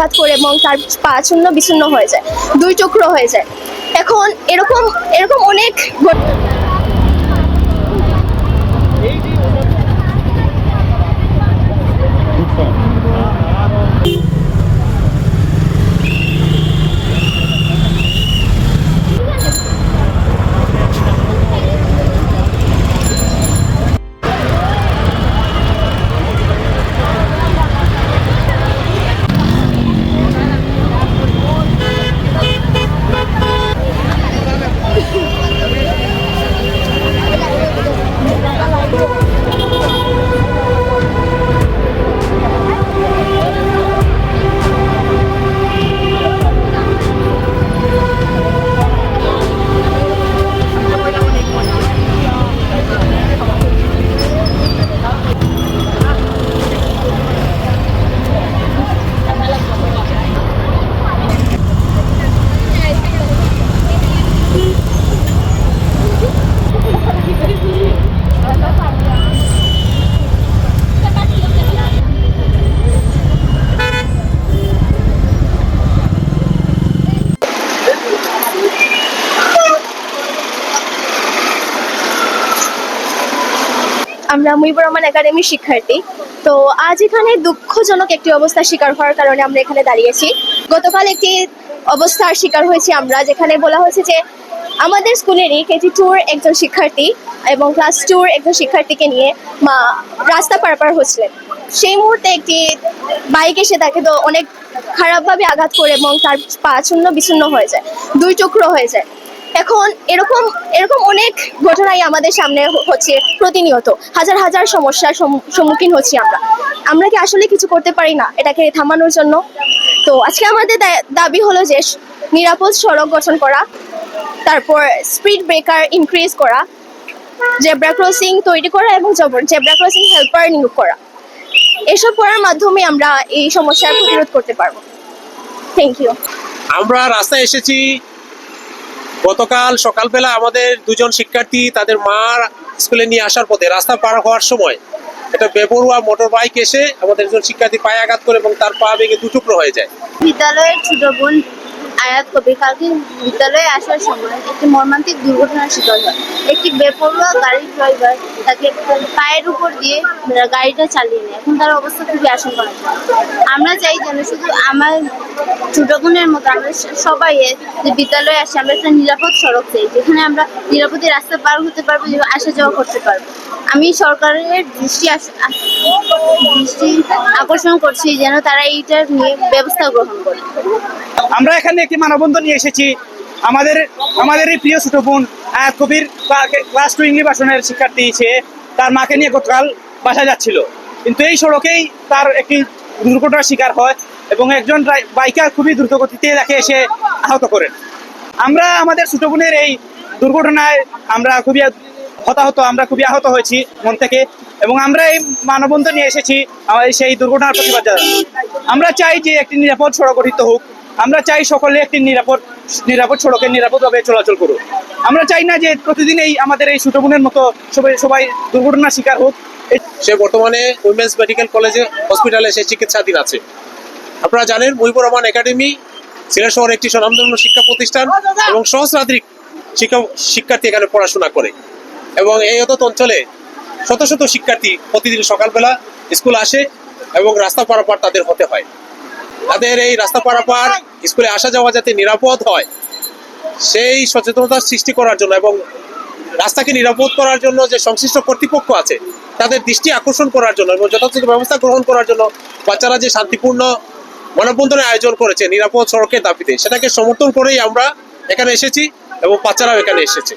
আঘাত করে এবং তার পা চূর্ণ বিচূর্ণ হয়ে যায়, দুই টুকরো হয়ে যায়। এখন এরকম এরকম অনেক ঘট- আমরা মুজিবুর রহমান একাডেমির শিক্ষার্থী। তো আজ এখানে দুঃখজনক একটি অবস্থার শিকার হওয়ার কারণে আমরা এখানে দাঁড়িয়েছি। গতকাল একটি অবস্থার শিকার হয়েছি আমরা, যেখানে বলা হয়েছে যে আমাদের স্কুলেরই কেজি টুর একজন শিক্ষার্থী এবং ক্লাস টুর একজন শিক্ষার্থীকে নিয়ে মা রাস্তা পারাপার হচ্ছিলেন। সেই মুহূর্তে একটি বাইক এসে তাকে তো অনেক খারাপভাবে আঘাত করে এবং তার পা চূর্ণ বিচূর্ণ হয়ে যায়, দুই টুকরো হয়ে যায়। এখন এরকম এরকম অনেক ঘটনাই আমাদের সামনে হচ্ছে প্রতিনিয়ত। হাজার হাজার সমস্যার সম্মু- সম্মুখীন হচ্ছি আমরা। আমরা কি আসলে কিছু করতে পারি না? এটাকে থামানোর জন্য। তো আজকে আমাদের দাবি হলো যে নিরাপদ সড়ক গঠন করা, তারপর স্পিড ব্রেকার ইনক্রিজ করা জেব্রা ক্রসিং তৈরি করা এবং জেব্রা ক্রসিং হেল্পার নিয়োগ করা। এসব করার মাধ্যমে আমরা এই সমস্যার প্রতিরোধ করতে পারব। থ্যাংক ইউ আমরা রাস্তায় এসেছি গতকাল সকালবেলা আমাদের দুজন শিক্ষার্থী তাদের মা স্কুলে নিয়ে আসার পথে রাস্তা পার হওয়ার সময় একটা বেপরুয়া মোটর বাইক এসে আমাদের একজন শিক্ষার্থী পায়ে আঘাত করে এবং তার পা ভেঙে দুটুকরো হয়ে যায়। বিদ্যালয়ের ছোট বোন আয়াত কবির কালকে বিদ্যালয়ে আসার সময় একটি মর্মান্তিক দুর্ঘটনার শিকার হয়। একটি বেপরোয়া গাড়ির ড্রাইভার তাকে পায়ের উপর দিয়ে গাড়িটা চালিয়ে নেয়। এখন তার অবস্থা খুবই আশঙ্কাজনক। আমরা চাই যেন শুধু আমার ছোট বোনের মতো আমরা সবাই বিদ্যালয়ে আসে, আমরা একটা নিরাপদ সড়ক চাই, যেখানে আমরা নিরাপদে রাস্তা পার হতে পারব আসা যাওয়া করতে পারব। আমি সরকারের দৃষ্টি দৃষ্টি আকর্ষণ করছি যেন তারা এইটা নিয়ে ব্যবস্থা গ্রহণ করে। আমরা এখানে একটি মানববন্ধন নিয়ে এসেছি। আমাদের আমাদের এই প্রিয় ছোট বোন আয়াত কবির ক্লাস টু ইংলিশ ভাষণের শিক্ষার্থী, সে তার মাকে নিয়ে গতকাল বাসা যাচ্ছিল। কিন্তু এই সড়কেই তার একটি দুর্ঘটনার শিকার হয় এবং একজন বাইকার খুবই দ্রুত গতিতে তাকে এসে আহত করেন। আমরা আমাদের ছোট বোনের এই দুর্ঘটনায় আমরা খুবই হতাহত, আমরা খুবই আহত হয়েছি মন থেকে এবং আমরা এই মানববন্ধন নিয়ে এসেছি আমাদের সেই দুর্ঘটনার প্রতিবাদ আমরা চাই যে একটি নিরাপদ সড়ক গঠিত হোক। আমরা চাই সকলে একটি নিরাপদ নিরাপদ সড়কে নিরাপদভাবে চলাচল করুক। আমরা চাই না যে প্রতিদিন এই আমাদের এই ছোট বোনের মতো সবাই সবাই দুর্ঘটনার শিকার হোক। সে বর্তমানে উইমেন্স মেডিকেল কলেজে হসপিটালে সে চিকিৎসাধীন আছে। আপনারা জানেন মুজিবুর রহমান একাডেমি সিলেট শহর একটি স্বনামধন্য শিক্ষা প্রতিষ্ঠান এবং সহস্রাধিক শিক্ষা, শিক্ষার্থী এখানে পড়াশোনা করে এবং এই অত অঞ্চলে শত শত শিক্ষার্থী প্রতিদিন সকালবেলা স্কুল আসে এবং রাস্তা পারাপার তাদের হতে হয়। তাদের এই রাস্তা পারাপার স্কুলে আসা যাওয়া যাতে নিরাপদ হয়, সেই সচেতনতা সৃষ্টি করার জন্য এবং রাস্তাকে নিরাপদ করার জন্য যে সংশ্লিষ্ট কর্তৃপক্ষ আছে তাদের দৃষ্টি আকর্ষণ করার জন্য এবং যথাযথ ব্যবস্থা গ্রহণ করার জন্য বাচ্চারা যে শান্তিপূর্ণ মানববন্ধনের আয়োজন করেছে নিরাপদ সড়কের দাবিতে, সেটাকে সমর্থন করেই আমরা এখানে এসেছি এবং বাচ্চারাও এখানে এসেছে।